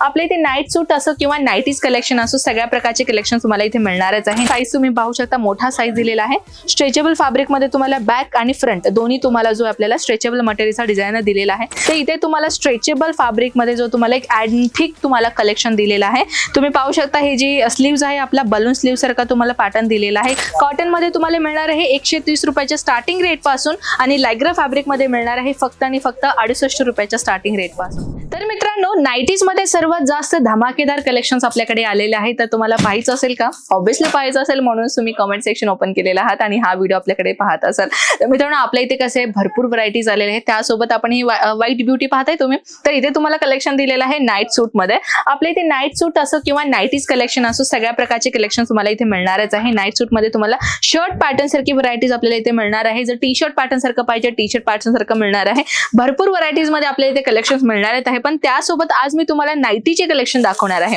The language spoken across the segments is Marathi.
आपल्या इथे नाईट सूट असो किंवा नाईटीज कलेक्शन असो सगळ्या प्रकारचे कलेक्शन तुम्हाला इथे मिळणारच आहे. साईज तुम्ही पाहू शकता मोठा साईज दिलेला आहे. स्ट्रेचेबल फॅब्रिकमध्ये तुम्हाला बॅक आणि फ्रंट दोन्ही तुम्हाला जो आपल्याला स्ट्रेचेबल मटेरियलचा डिझाईन दिलेला आहे तर इथे तुम्हाला स्ट्रेचेबल फॅब्रिकमध्ये जो तुम्हाला एक अँटिक तुम्हाला कलेक्शन दिलेला आहे. तुम्ही पाहू शकता हे जी स्लीव्ज आहे आपला बलून स्लीव सारखा तुम्हाला पॅटर्न दिलेला आहे. कॉटनमध्ये तुम्हाला मिळणार आहे एकशे तीस रुपयाच्या स्टार्टिंग रेटपासून आणि लायग्रा फॅब्रिकमध्ये मिळणार आहे फक्त आणि फक्त अडुसष्ट रुपयाच्या स्टार्टिंग रेटपासून. तर मित्रांनो नाईटीजमध्ये सर्वात जास्त धमाकेदार कलेक्शन्स आपल्याकडे आलेले आहेत. तर तुम्हाला पाहायचं असेल का? ऑब्व्हियसली पाहायचं असेल म्हणून तुम्ही कमेंट सेक्शन ओपन केलेला आहात आणि हा व्हिडिओ आपल्याकडे पाहत असाल. तर मित्रांनो आपल्या इथे कसे भरपूर व्हरायटीज आलेले आहेत. त्यासोबत आपण ही व्हाईट ब्युटी पाहताय तुम्ही. तर इथे तुम्हाला कलेक्शन दिलेलं आहे नाईट सूटमध्ये. आपल्या इथे नाईट सूट असो किंवा नाईटीज कलेक्शन असो सगळ्या प्रकारचे कलेक्शन तुम्हाला इथे मिळणारच आहे. नाईट सूटमध्ये तुम्हाला शर्ट पॅटर्न सारखी व्हरायटीज आपल्याला इथे मिळणार आहे. जर टी शर्ट पॅटर्न सारखं पाहिजे टी शर्ट पॅटर्न सारखं मिळणार आहे. भरपूर व्हरायटीजमध्ये आपल्या इथे कलेक्शन मिळणार आहेत. पण त्यासोबत आज मी तुम्हाला नाईटीचे कलेक्शन दाखवणार आहे.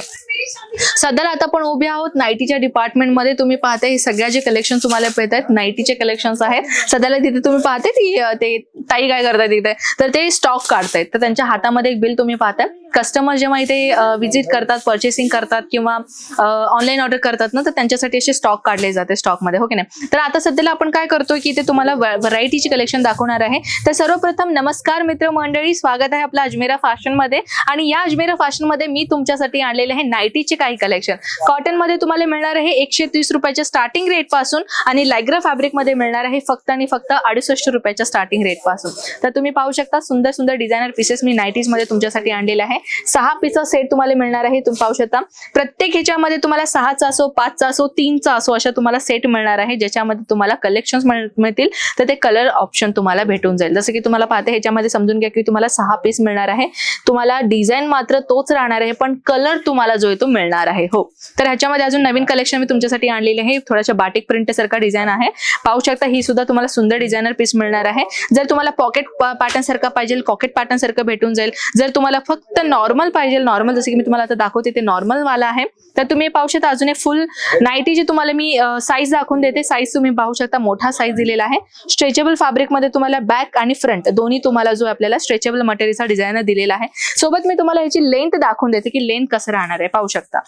सध्याला आता आपण उभे आहोत नाईटीच्या डिपार्टमेंटमध्ये. तुम्ही पाहते हे सगळ्या जे कलेक्शन तुम्हाला मिळत आहेत नाईटीचे कलेक्शन्स आहेत. सध्याला तिथे तुम्ही पाहते ती ते ताई काय करतात तिथे. तर ते स्टॉक काढतायत. तर त्यांच्या हातामध्ये एक बिल तुम्ही पाहताय. कस्टमर जेव्हा इथे विजिट करतात पर्चेसिंग करतात किंवा ऑनलाईन ऑर्डर करतात ना तर त्यांच्यासाठी असे स्टॉक काढले जाते स्टॉकमध्ये. हो की नाही? तर आता सध्याला आपण काय करतोय की इथे तुम्हाला व्हरायटीची कलेक्शन दाखवणार आहे. तर सर्वप्रथम नमस्कार मित्र मंडळी स्वागत आहे आपला अजमेरा फॅशन मध्ये. आणि या अजमेरा फॅशनमध्ये मी तुमच्यासाठी आणलेले आहे नायटीचे काही कलेक्शन कॉटनमध्ये तुम्हाला मिळणार आहे एकशे तीस रुपयाच्या स्टार्टिंग रेटपासून आणि लायग्रा फॅब्रिकमध्ये मिळणार आहे फक्त आणि फक्त अडुसष्ट रुपयाच्या स्टार्टिंग रेटपासून. तर तुम्ही पाहू शकता सुंदर सुंदर डिझायनर पीसेस मी नाईटीजमध्ये तुमच्यासाठी आणलेले आहे. सहा पीसचा सेट तुम्हाला मिळणार आहे तुम्ही पाहू शकता. प्रत्येक ह्याच्यामध्ये तुम्हाला सहाचा असो पाचचा असो तीनचा असो अशा तुम्हाला सेट मिळणार आहे ज्याच्यामध्ये तुम्हाला कलेक्शन मिळतील तर ते कलर ऑप्शन तुम्हाला भेटून जाईल. जसं की तुम्हाला पाहते ह्याच्यामध्ये समजून घ्या की तुम्हाला सहा पीस मिळणार आहे. तुम्हाला डिझाईन मात्र तोच राहणार आहे पण कलर तुम्हाला जो आहे तो मिळणार आहे हो. तर ह्याच्यामध्ये अजून नवीन कलेक्शन मी तुमच्यासाठी आणलेले आहे. थोड्याशा बाटिक प्रिंट सारखा डिझाईन आहे. पाहू शकता ही सुद्धा तुम्हाला सुंदर डिझायनर पीस मिळणार आहे. जर तुम्हाला पॉकेट पॅटर्न सारखं पाहिजे पॉकेट पॅटर्न सारखं भेटून जाईल. जर तुम्हाला फक्त नॉर्मल पाहिजे नॉर्मल जसं की मी तुम्हाला आता दाखवते ते नॉर्मल वाला आहे. तर तुम्ही पाहू शकता अजून एक फुल नाईटी जी तुम्हाला मी साईज दाखवून देते. साईज तुम्ही पाहू शकता मोठा साईज दिलेला आहे. स्ट्रेचेबल फॅब्रिकमध्ये तुम्हाला बॅक आणि फ्रंट दोन्ही तुम्हाला जो आपल्याला स्ट्रेचेबल मटेरियलचा डिझाईन दिलेला आहे. सोबत मी तुम्हाला याची लेंथ दाखवून देते की लेंथ कसं राहणार आहे. पाहू शकता.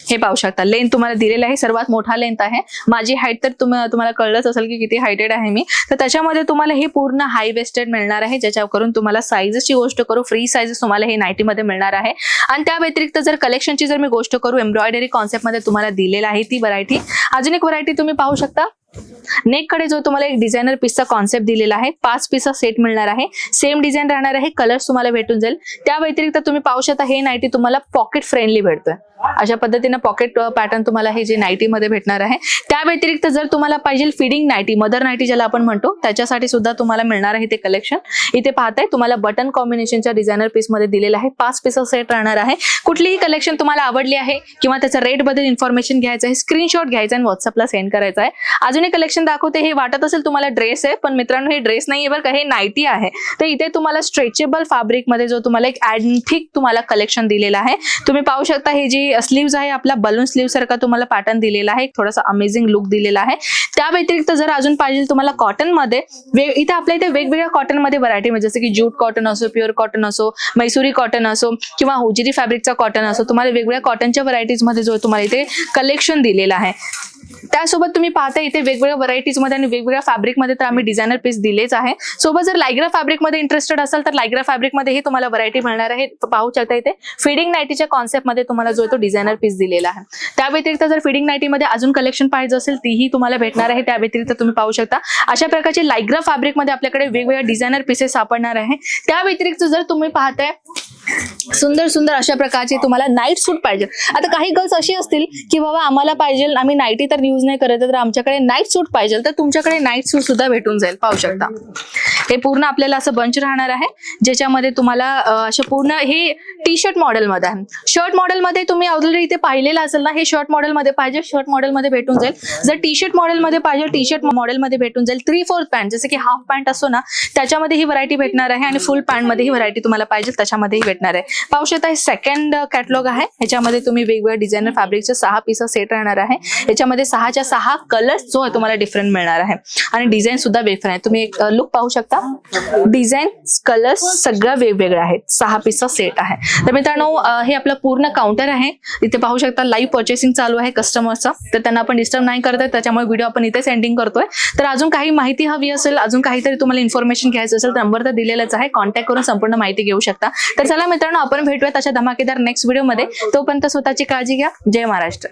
हे पाहू शकता. लेंथ तुम्हाला दिलेलं आहे. सर्वात मोठा लेंथ आहे. माझी हाईट तर तुम तुम्हाला कळलंच असेल की किती हायटेड आहे मी. तर त्याच्यामध्ये तुम्हाला हे पूर्ण हाय वेस्टेड मिळणार आहे. ज्याच्याकरून तुम्हाला साईजची गोष्ट करू फ्री साईजेस तुम्हाला हे नाईटीमध्ये मिळणार आहे. आणि त्या व्यतिरिक्त जर कलेक्शनची जर मी गोष्ट करू एम्ब्रॉयडरी कॉन्सेप्टमध्ये तुम्हाला दिलेला आहे ती व्हरायटी अजून एक व्हरायटी तुम्ही पाहू शकता. नेककडे जो तुम्हाला एक डिझायनर पीसचा कॉन्सेप्ट दिलेला आहे पाच पीसचा सेट मिळणार आहे. सेम डिझाईन राहणार आहे कलर्स तुम्हाला भेटून जाईल. त्या व्यतिरिक्त तुम्ही पाहू शकता हे नाईटी तुम्हाला पॉकेट फ्रेंडली भेटतोय. अशा पद्धतीने पॉकेट पॅटर्न तुम्हाला हे जे नाईटी मध्ये भेटणार आहे. त्या व्यतिरिक्त जर तुम्हाला पाहिजे फिडिंग नाईटी मदर नाईटी ज्याला आपण म्हणतो त्याच्यासाठी सुद्धा तुम्हाला मिळणार आहे ते कलेक्शन इथे पाहताय तुम्हाला बटन कॉम्बिनेशनच्या डिझायनर पीसमध्ये दिलेलं आहे. पाच पीसचा सेट राहणार आहे. कुठलीही कलेक्शन तुम्हाला आवडली आहे किंवा त्याचा रेटबद्दल इन्फॉर्मेशन घ्यायचं आहे स्क्रीनशॉट घ्यायचा आणि व्हॉट्सअपला सेंड करायचा आहे. अजून एक कलेक्शन दाखवते हे वाटत असेल तुम्हाला ड्रेस आहे पण मित्रांनो हे ड्रेस नाही आहे बरं का हे नाईटी आहे. तर इथे तुम्हाला स्ट्रेचेबल फॅब्रिकमध्ये जो तुम्हाला एक अँटिक तुम्हाला कलेक्शन दिलेला आहे तुम्ही पाहू शकता हे जी स्लीव्ज आहे आपला बलून स्लीव सारखा तुम्हाला पॅटर्न दिलेला आहे थोडासा अमेझिंग लुक दिलेला आहे. त्या व्यतिरिक्त जर अजून पाहिजे तुम्हाला कॉटनमध्ये इथे आपल्या इथे वेगवेगळ्या कॉटनमध्ये व्हरायटी म्हणजे जसं की ज्यूट कॉटन असो प्युअर कॉटन असो मैसुरी कॉटन असो किंवा होजिरी फॅब्रिकचा कॉटन असो तुम्हाला वेगवेगळ्या कॉटनच्या व्हरायटीजमध्ये जो तुम्हाला इथे कलेक्शन दिलेला आहे. त्यासोबत तुम्ही पाहता इथे वेगवेगळ्या व्हरायटीजमध्ये आणि वेगवेगळ्या फॅब्रिकमध्ये तर आम्ही डिझायनर पीस दिलेच आहे. सोबत जर लायग्रा फॅब्रिकमध्ये इंटरेस्टेड असाल तर लायग्रा फॅब्रिक मध्येही तुम्हाला व्हरायटी मिळणार आहे. पाहू शकता इथे फिडिंग नाईटीच्या कॉन्सेप्टमध्ये तुम्हाला जो आहे तो डिझायनर पीस दिलेला आहे. त्या व्यतिरिक्त जर फिडिंग नाईटी मध्ये अजून कलेक्शन पाहिजे असेल तीही तुम्हाला भेटणार आहे. त्या व्यतिरिक्त तुम्ही पाहू शकता. अशा प्रकारचे लायग्रा फॅब्रिकमध्ये आपल्याकडे वेगवेगळ्या डिझायनर पीसेस सापडणार आहे. त्या व्यतिरिक्त जर तुम्ही पाहताय सुंदर सुंदर अशा प्रकारचे तुम्हाला नाईट सूट पाहिजे. आता काही गर्ल्स अशी असतील की बाबा आम्हाला पाहिजे आम्ही नाईटी तर यूज नाही करत तर आमच्याकडे नाईट सूट पाहिजे तर तुमच्याकडे नाईट सूट सुद्धा भेटून जाईल. पाहू शकता. हे पूर्ण आपल्याला असं बंच राहणार आहे ज्याच्यामध्ये तुम्हाला असं पूर्ण हे टी शर्ट मॉडेलमध्ये आहे. शर्ट मॉडेलमध्ये तुम्ही ऑलरेडी इथे पाहिलेलं असेल ना हे शर्ट मॉडेलमध्ये पाहिजे शर्ट मॉडेलमध्ये भेटून जाईल. जर टी शर्ट मॉडेलमध्ये पाहिजे टी शर्ट मॉडेलमध्ये भेटून जाईल. थ्री फोर्थ पॅन्ट जसं की हाफ पॅन्ट असतो ना त्याच्यामध्ये ही व्हरायटी भेटणार आहे आणि फुल पॅन्टमध्ये ही व्हरायटी तुम्हाला पाहिजे त्याच्यामध्येही भेटणार आहे. पाहू शकता हे सेकंड कॅटलॉग आहे. ह्याच्यामध्ये तुम्ही वेगवेगळ्या डिझायनर फॅब्रिकचे सहा पीस सेट राहणार आहे. याच्यामध्ये सहाच्या सहा कलर्स जो आहे तुम्हाला डिफरंट मिळणार आहे. आणि डिझाईन सुद्धा डिफरंट आहे. तुम्ही एक लुक पाहू शकता. शकता डिझाईन कलर्स सगळ्या वेगवेगळ्या आहेत. सहा पीसचा सेट आहे. तर मित्रांनो हे आपलं पूर्ण काउंटर आहे. इथे पाहू शकता लाईव्ह पर्चेसिंग चालू आहे कस्टमरचं तर त्यांना आपण डिस्टर्ब नाही करत आहे. त्याच्यामुळे व्हिडिओ आपण इथे सेंडिंग करतोय. तर अजून काही माहिती हवी असेल अजून काहीतरी तुम्हाला इन्फॉर्मेशन घ्यायचं असेल तर नंबर तर दिलेलाच आहे. कॉन्टॅक्ट करून संपूर्ण माहिती घेऊ शकता. तर चला मित्रांनो आपण भेटूयात अशा धमाकेदार नेक्स्ट व्हिडिओमध्ये तोपर्यंत स्वतःची काळजी घ्या. जय महाराष्ट्र.